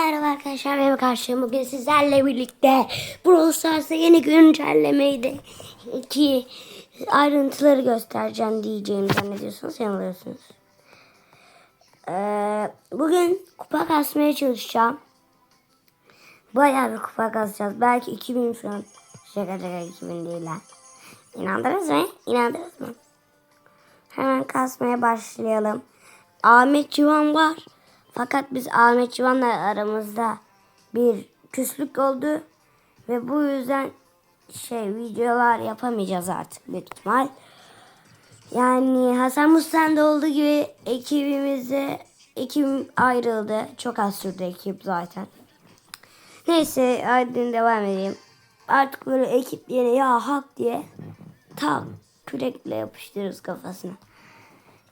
Merhaba arkadaşlar benim karşıyım bugün sizlerle birlikte Brawl Stars'a yeni güncellemeyi ki ayrıntıları göstereceğim diyeceğimi zannediyorsunuz yanılıyorsunuz. Ee, bugün kupa kasmaya çalışacağım. Bayağı bir kupa kasacağız. Belki 2000 falan. Şaka şaka 2000 değil lan. İnandınız mı? İnandınız mı? Hemen kasmaya başlayalım. Ahmet Civan var. Fakat biz Ahmet Civan'la aramızda bir küslük oldu. Ve bu yüzden şey videolar yapamayacağız artık büyük ihtimal. Yani Hasan Mustan'da olduğu gibi ekibimizde ekibim ayrıldı. Çok az sürdü ekip zaten. Neyse hadi devam edeyim. Artık böyle ekip yine ya hak diye tam kürekle yapıştırırız kafasına.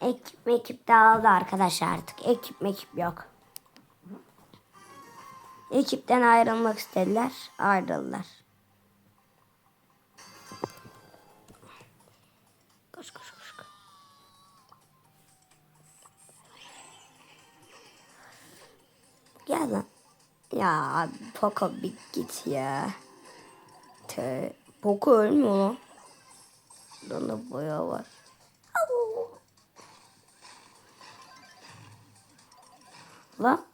Ekip ekip dağıldı arkadaşlar artık. Ekip mekip yok. Ekipten ayrılmak istediler. Ayrıldılar. Koş koş koş. koş. Gel lan. Ya Poco bir git ya. Te, Poco ölmüyor lan. Bunda boya var. Lan.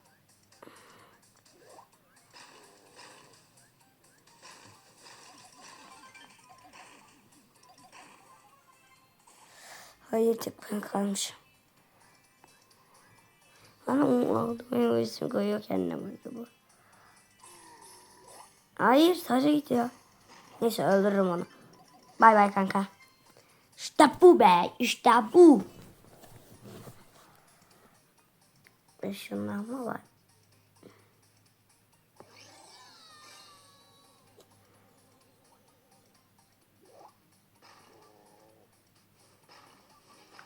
Hayır tek ben kalmışım. Lan o aldı benim isim koyuyor kendine acaba. Hayır sadece gidiyor. Neyse öldürürüm onu. Bay bay kanka. İşte bu be işte bu. Işınlanma var.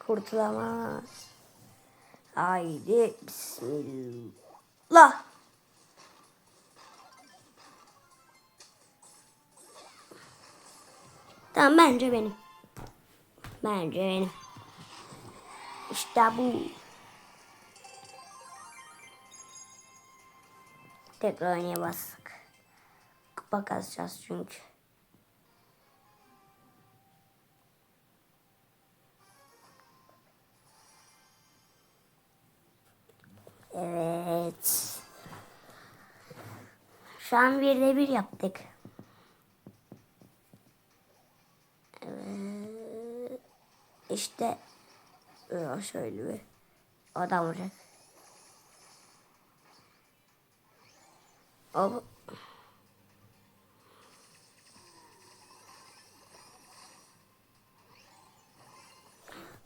Kurtulamaz. Haydi bismillah. Tamam bence benim. Bence benim. İşte bu. Tekrar oynayamazsak. Kupa kazacağız çünkü. Evet. Şu an bir de bir yaptık. Evet. İşte şöyle bir adam olacak. Hop.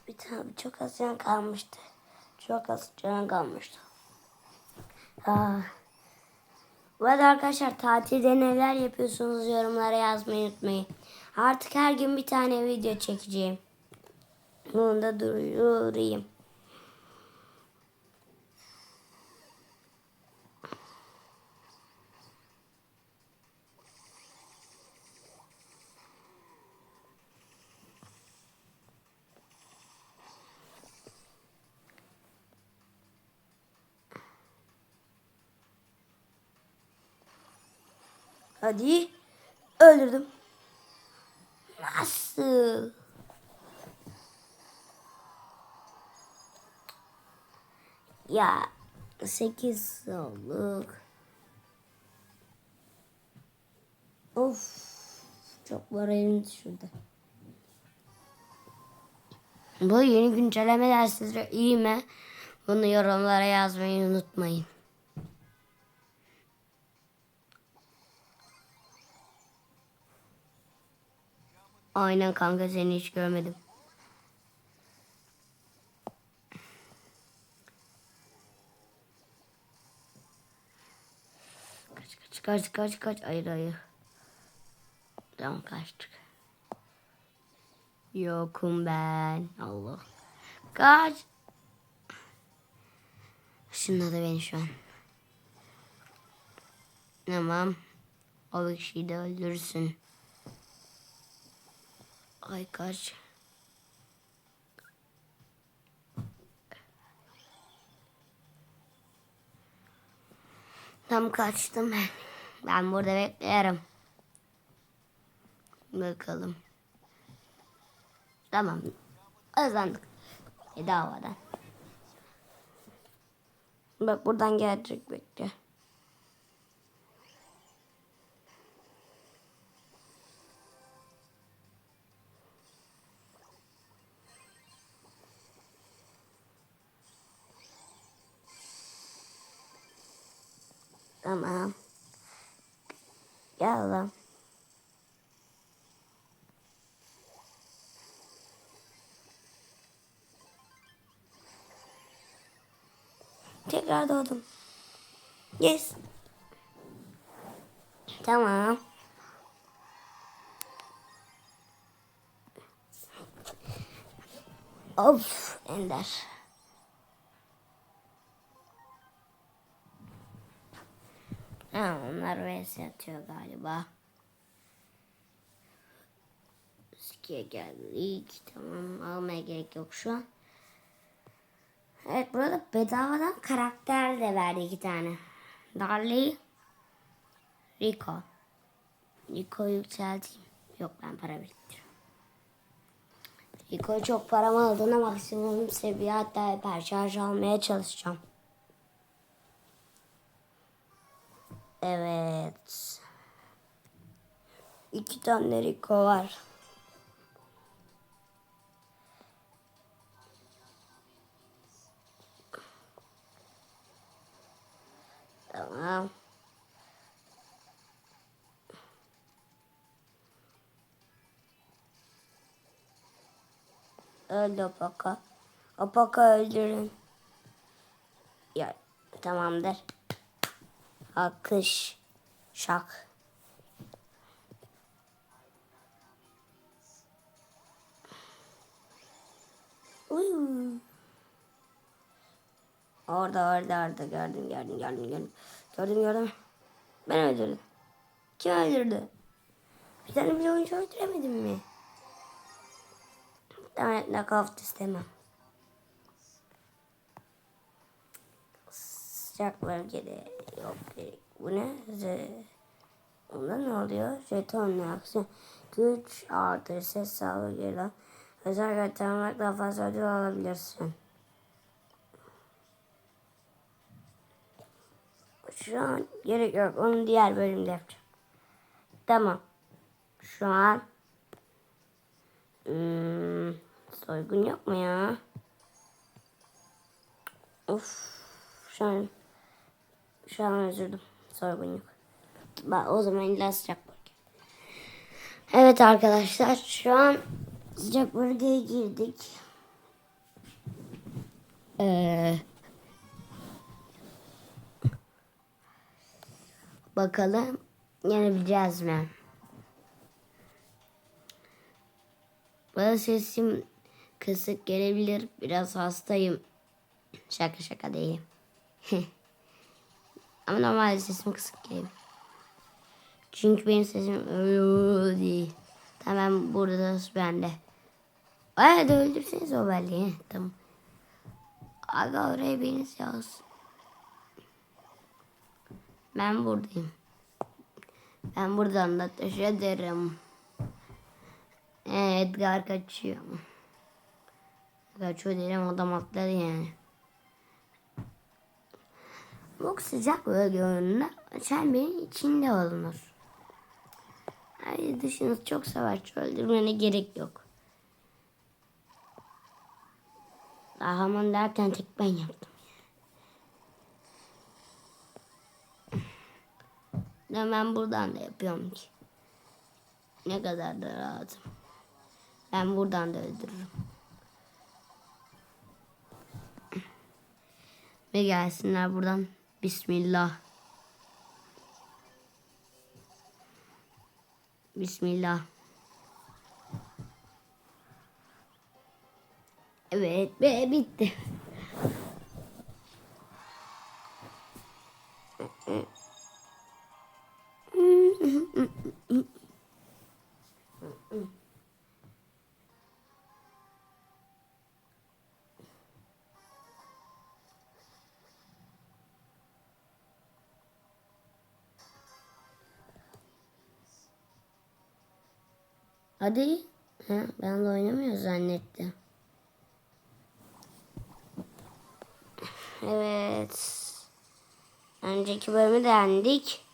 Bir tane çok az can kalmıştı. Çok az can kalmıştı. Ah. Bu arada arkadaşlar tatilde neler yapıyorsunuz yorumlara yazmayı unutmayın. Artık her gün bir tane video çekeceğim. Bunu da duyurayım. Hadi. Öldürdüm. Nasıl? Ya 8 olduk. Of. Çok moralim düşürdü. Bu yeni güncellemeler sizce iyi mi? Bunu yorumlara yazmayı unutmayın. Aynen kanka seni hiç görmedim. Kaç kaç kaç kaç kaç hayır hayır. Tamam kaçtık. Yokum ben. Allah. Kaç. Şunladı beni şu an. Tamam. O kişiyi de öldürürsün. Ay kaç. Tam kaçtım ben. Ben burada beklerim. Bakalım. Tamam. Kazandık. Bedavadan. Bak buradan gelecek bekle. Tekrar doğdum. Yes. Tamam. Of Ender. Ha, onlar vs atıyor galiba. Skiye geldik. Tamam almaya gerek yok şu an. Evet burada bedavadan karakter de verdi iki tane. Darley, Rico. Rico'yu yükselteyim. Yok ben para biriktiriyorum. Rico çok param aldığına maksimum seviye hatta hiper şarj almaya çalışacağım. Evet. İki tane Rico var. Tamam. Öldü Apaka. Apaka öldürün. Ya tamamdır. Akış. Şak. Uy. Orada orada orada gördüm gördüm gördüm gördüm. Gördüm gördüm. Ben öldürdüm. Kim öldürdü? Bir tane bile oyuncu öldüremedim mi? Tamam knockout istemem. Sıcak bölgede yok gerek. Bu ne? Onda ne oluyor? Jeton aksiyon. Güç artır. Ses sağlığı gelen. Özel göstermek daha fazla ödül alabilirsin. Şu an gerek yok. Onu diğer bölümde yapacağım. Tamam. Şu an hmm, soygun yok mu ya? Of. Şu an şu an üzüldüm. Soygun yok. Bak o zaman illa sıcak bölge. Evet arkadaşlar şu an sıcak bölgeye girdik. Eee Bakalım yenebileceğiz mi? Bana sesim kısık gelebilir. Biraz hastayım. Şaka şaka değil. Ama normalde sesim kısık gelebilir. Çünkü benim sesim değil. Tamam burada bende. Da öldürseniz o belli. Tamam. Aga oraya biriniz yazsın. Ben buradayım. Ben buradan da taş ederim. Evet, Edgar kaçıyor. Kaçıyor derim adam atladı yani. Bu sıcak bölge oyununda çemberin içinde olunur. Hayır dışınız çok savaşçı öldürmene gerek yok. Kahraman derken tek ben yaptım. Ne ben buradan da yapıyorum ki. Ne kadar da rahatım. Ben buradan da öldürürüm. Ve gelsinler buradan. Bismillah. Bismillah. Evet ve bitti. Hadi. Ha, ben de oynamıyor zannettim. Evet. Önceki bölümü de yendik.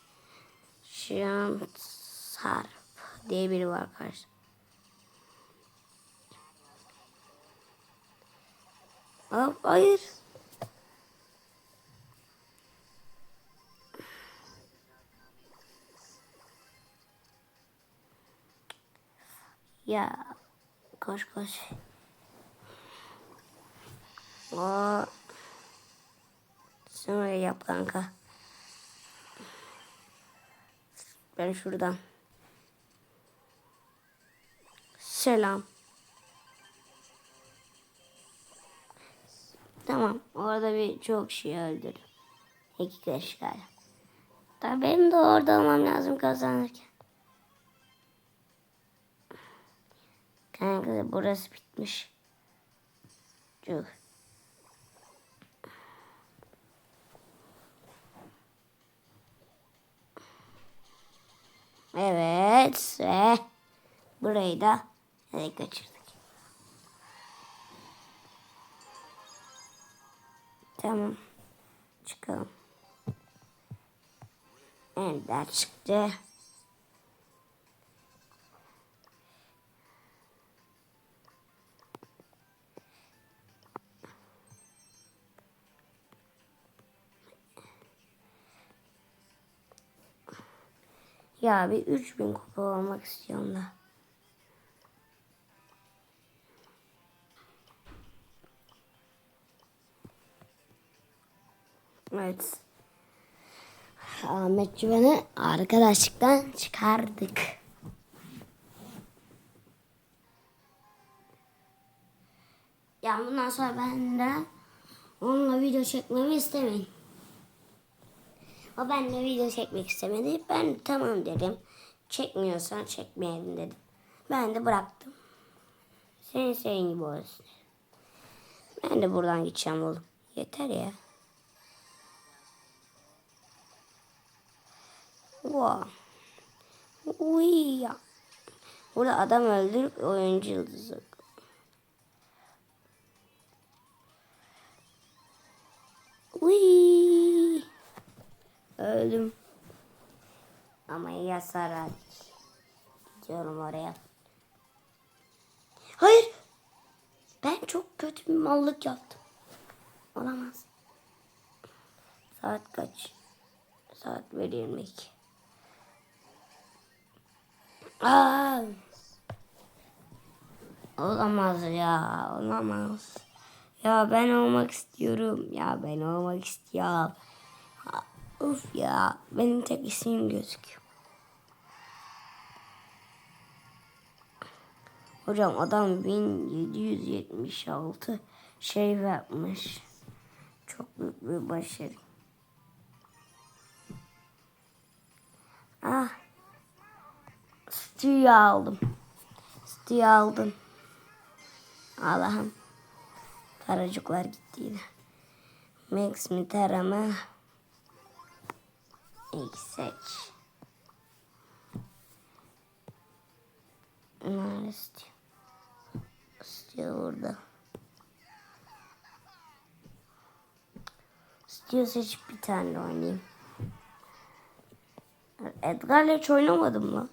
Şu an Sarp diye biri var karşı. Hop, hayır. Ya koş koş. O öyle yap kanka. Ben şuradan. Selam. Tamam. Orada bir çok şey öldürdüm. İki kişi galiba. Benim de orada olmam lazım kazanırken. Kanka burası bitmiş. Çok. Evet ve burayı da ele kaçırdık. Tamam. Çıkalım. Ender çıktı. Ya bir 3000 kupa olmak istiyorum da. Evet. Ahmet Güven'i arkadaşlıktan çıkardık. Ya bundan sonra ben de onunla video çekmemi istemeyin. O benimle video çekmek istemedi. Ben tamam dedim. Çekmiyorsan çekmeyelim dedim. Ben de bıraktım. Senin senin gibi olsun. Ben de buradan gideceğim oğlum. Yeter ya. Wow. Uy ya. Burada adam öldürüp oyuncu yıldızı. Uy. Öldüm. Ama verdik. Gidiyorum oraya. Hayır. Ben çok kötü bir mallık yaptım. Olamaz. Saat kaç? Saat 1.22. Aa! Olamaz ya. Olamaz. Ya ben olmak istiyorum. Ya ben olmak istiyorum. Uf ya. Benim tek isim gözüküyor. Hocam adam 1776 şey yapmış. Çok büyük bir başarı. Ah. Stüdyo aldım. Stüdyo aldım. Allah'ım. Paracıklar gitti yine. Max mi seç. Nerede istiyor? İstiyor burada. İstiyor seçip bir tane oynayayım. Edgar'la hiç oynamadım lan.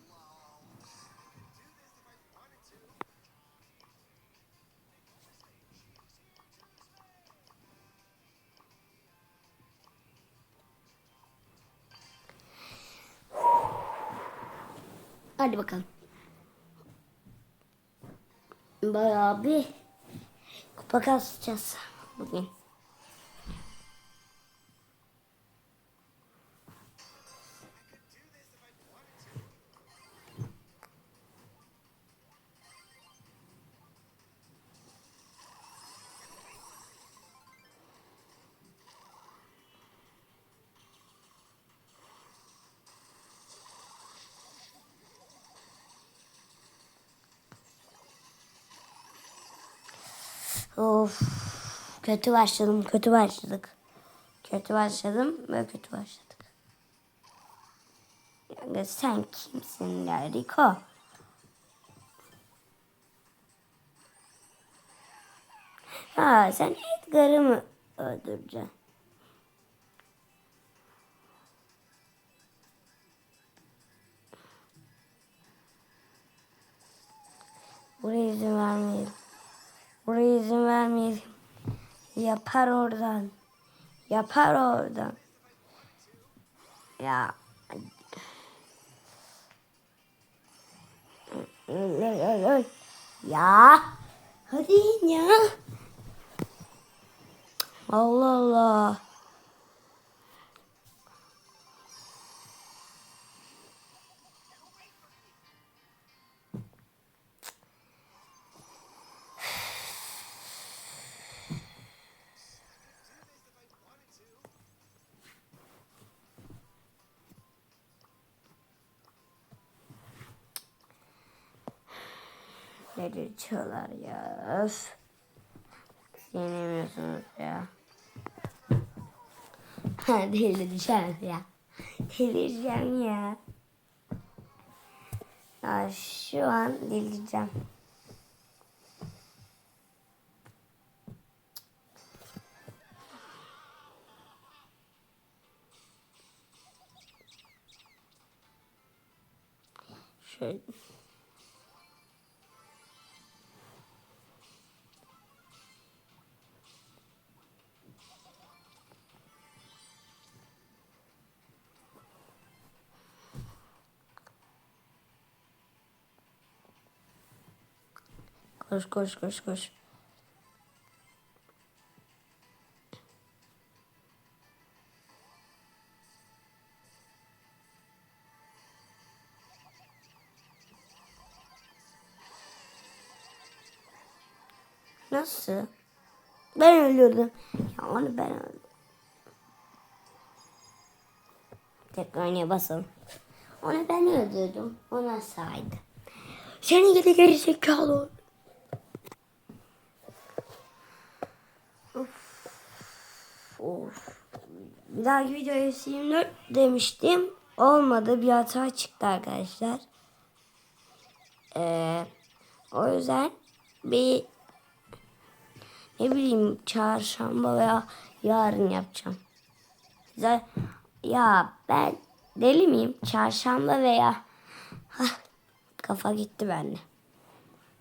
Bakalım. Bayağı bir kupa kasacağız bugün. Of. Kötü başladım. Kötü başladık. Kötü başladım ve kötü başladık. Yani sen kimsin ya Rico? Ha sen Edgar'ı mı öldüreceksin? Yapar oradan. Yapar oradan. Ya. Ya. Hadi ya. Allah Allah. Geçiyorlar ya. Öf. Yenemiyorsunuz ya. Delireceğim ya. Delireceğim ya. Ya şu an delireceğim. Şöyle. Koş koş koş koş. Nasıl? Ben ölüyordum. Ya onu ben öldüm. Tekrar oynaya basalım. Onu ben öldürdüm. Ona saydı. Seni gidi geri zekalı. Of. Of. Bir dahaki videoya 24 demiştim. Olmadı. Bir hata çıktı arkadaşlar. Ee, o yüzden bir ne bileyim çarşamba veya yarın yapacağım. Güzel. Ya ben deli miyim? Çarşamba veya Hah, kafa gitti bende.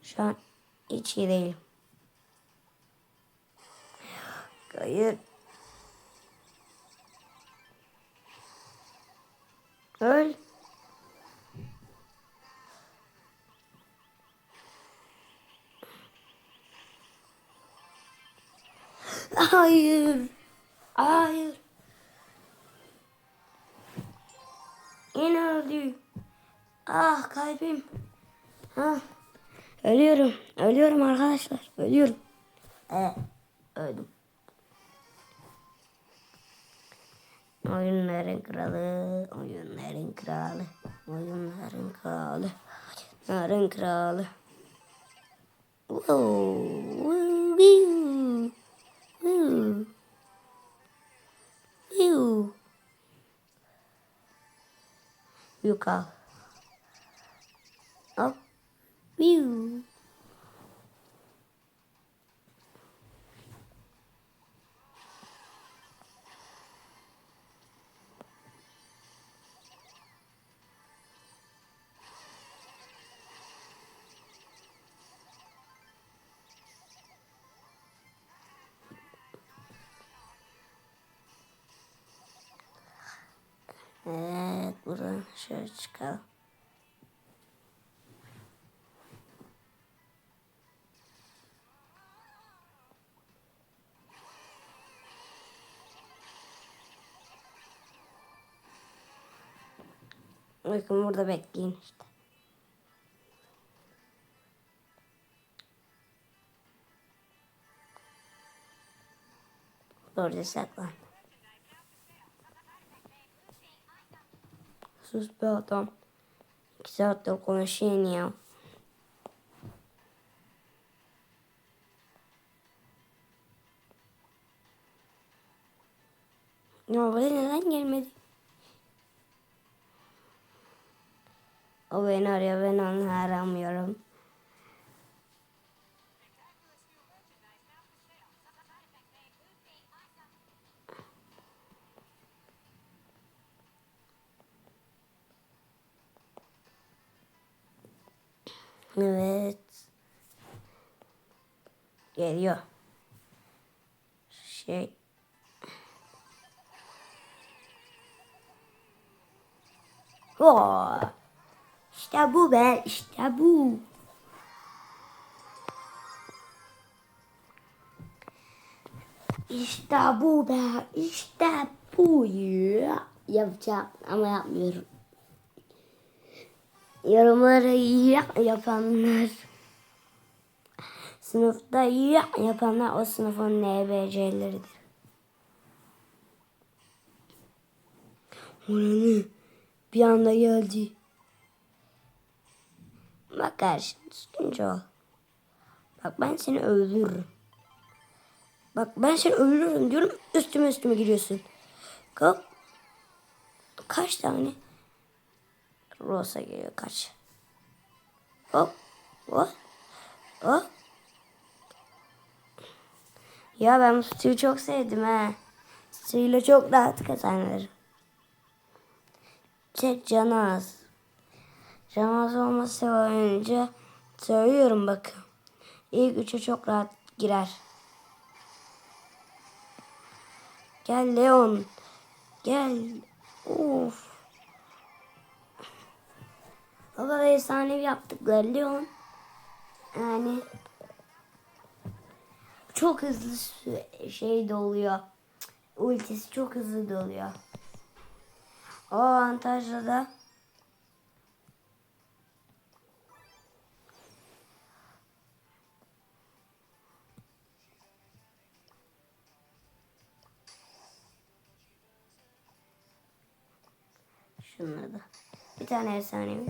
Şu an hiç iyi değilim. Hayır. Öl. Hayır. Hayır. Yine öldü. Ah kalbim. Ah. Ölüyorum. Ölüyorum arkadaşlar. Ölüyorum. Evet. Öldüm. Oyunların kralı, oyunların kralı, oyunların kralı, oyunların kralı. Wow, wow, wow, wow. Yuka. Evet buradan şöyle çıkalım. Bakın burada bekleyin işte. Orada saklan. Sus be adam. İki saattir konuşuyorsun ya. Ya buraya neden gelmedi? O beni arıyor ben onu aramıyorum. Evet. Geliyor. Şey. Oo. İşte bu be, işte bu. İşte bu be, işte bu ya. Yapacağım ama yapmıyorum. Yorumları ya yapanlar. Sınıfta ya yapanlar o sınıfın NBC'leridir. Oranı bir anda geldi. Bak kardeşim düzgünce ol. Bak ben seni öldürürüm. Bak ben seni öldürürüm diyorum üstüme üstüme giriyorsun. Kalk. Kaç tane? Rosa geliyor kaç. Hop. Hop. Hop. Ya ben bu suyu çok sevdim ha. Suyla çok rahat kazanırım. Tek canı az. Canı az olması sebebiyle söylüyorum bakın. İlk üçe çok rahat girer. Gel Leon. Gel. Of. O kadar efsanevi yaptıkları Leon. Yani çok hızlı şey doluyor. Ultisi çok hızlı doluyor. O avantajla da Şunları da. Bir tane efsanevi.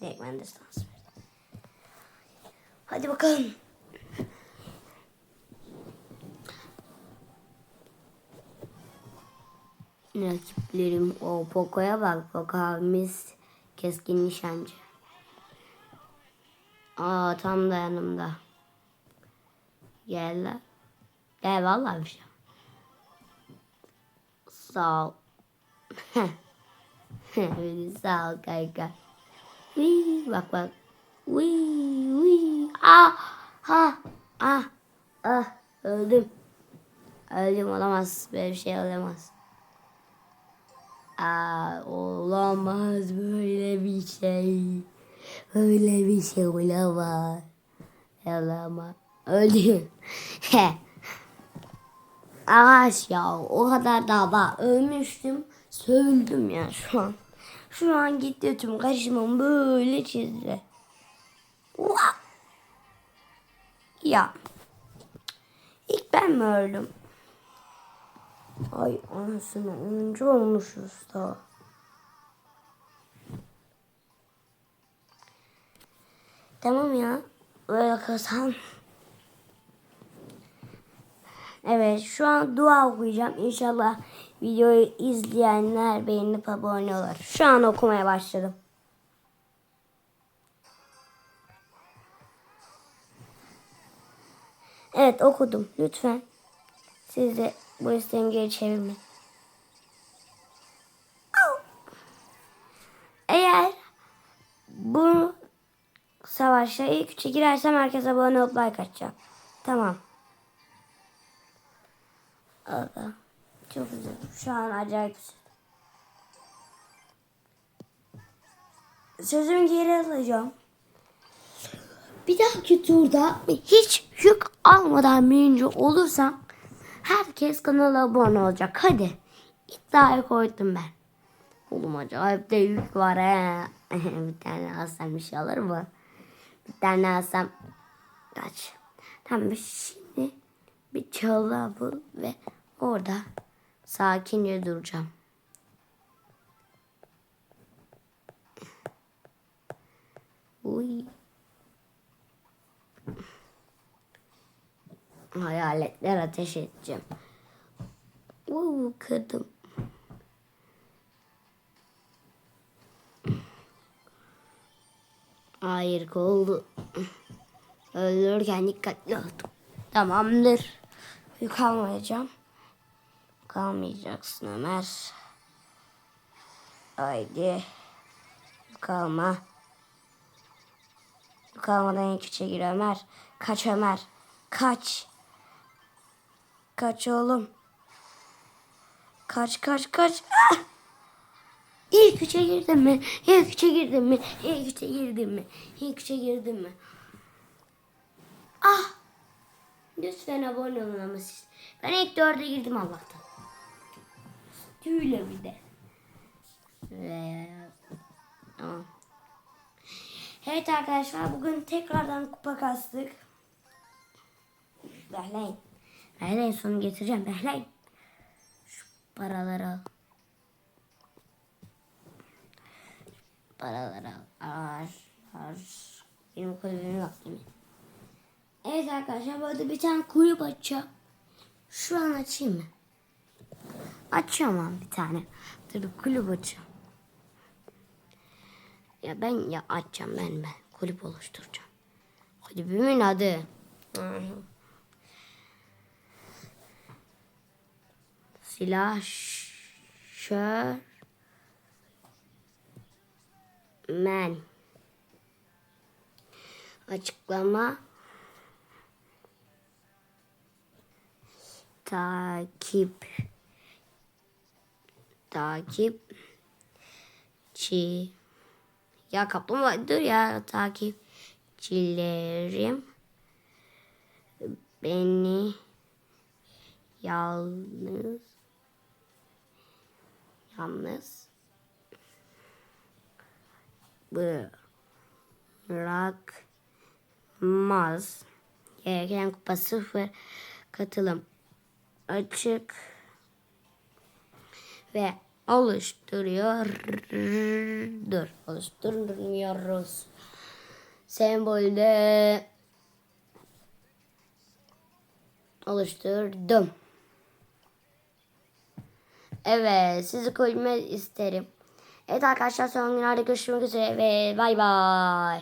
Direktmen destans verdi. Hadi bakalım. Rakiplerim o Poco'ya bak. Poco abimiz keskin nişancı. Aa tam da yanımda. Gel lan. Gel vallahi bir şey. Sağ ol. Sağ ol kanka. Wii, bak bak. Wii, wii. Ah, ha, ah, ah. Öldüm. Öldüm olamaz. Böyle bir şey olamaz. Aa, olamaz böyle bir şey. Öyle bir şey olamaz. Olamaz. Öldüm. Ağaç ya o kadar da bak ölmüştüm. Söldüm ya şu an. Şu an gitti tüm kaşımın böyle çizdi. Vah! Ya. İlk ben mi öldüm? Ay anasını 10. olmuşuz da. Tamam ya. Böyle kazan. Evet şu an dua okuyacağım. İnşallah videoyu izleyenler beğenip abone olur. Şu an okumaya başladım. Evet okudum. Lütfen. Siz de bu isteğimi geri çevirmeyin. Eğer bu savaşa ilk üçe girersem herkese abone olup like atacağım. Tamam. Aga. Çok üzüldüm. Şu an acayip. Sözümü geri alacağım. Bir dahaki turda hiç yük almadan birinci olursam herkes kanala abone olacak. Hadi. İddiayı koydum ben. Oğlum acayip de yük var he. bir tane alsam bir şey olur mu? Bir tane alsam kaç? Tamam şimdi bir çalı ve orada sakince duracağım. Uy. Hayaletler ateş edeceğim. Uuu kırdım. Hayır oldu. Öldürürken dikkatli oldum. Tamamdır. Kalmayacağım. Kalmayacaksın Ömer. Haydi. Kalma. kalmadan ilk üçe gir Ömer. Kaç Ömer. Kaç. Kaç oğlum. Kaç kaç kaç. Ah! İlk üçe girdin mi? İlk üçe girdin mi? İlk üçe girdin mi? İlk üçe girdin mi? Ah! Lütfen abone olun ama siz. Ben ilk dörde girdim Allah'tan. Tüyle bir de. Evet arkadaşlar bugün tekrardan kupa kastık. Behleyin. Behleyin sonu getireceğim. Behleyin. Şu paraları al. Paraları al. Ar, ar. Benim kulübüm yok değil mi? Evet arkadaşlar burada bir tane kulüp açacağım. Şu an açayım mı? Açıyorum abi bir tane. Dur kulüp açacağım. Ya ben ya açacağım ben ben. Kulüp oluşturacağım. Kulübümün adı. Silah şör men açıklama takip takip çi ya kaplumbağa dur ya takipçilerim beni yalnız yalnız bırakmaz. Gereken kupa sıfır katılım açık ve oluşturuyor. Dur oluşturuyoruz. Sembolde oluşturdum. Evet sizi koymak isterim. Evet arkadaşlar son günlerde görüşmek üzere ve bay bay.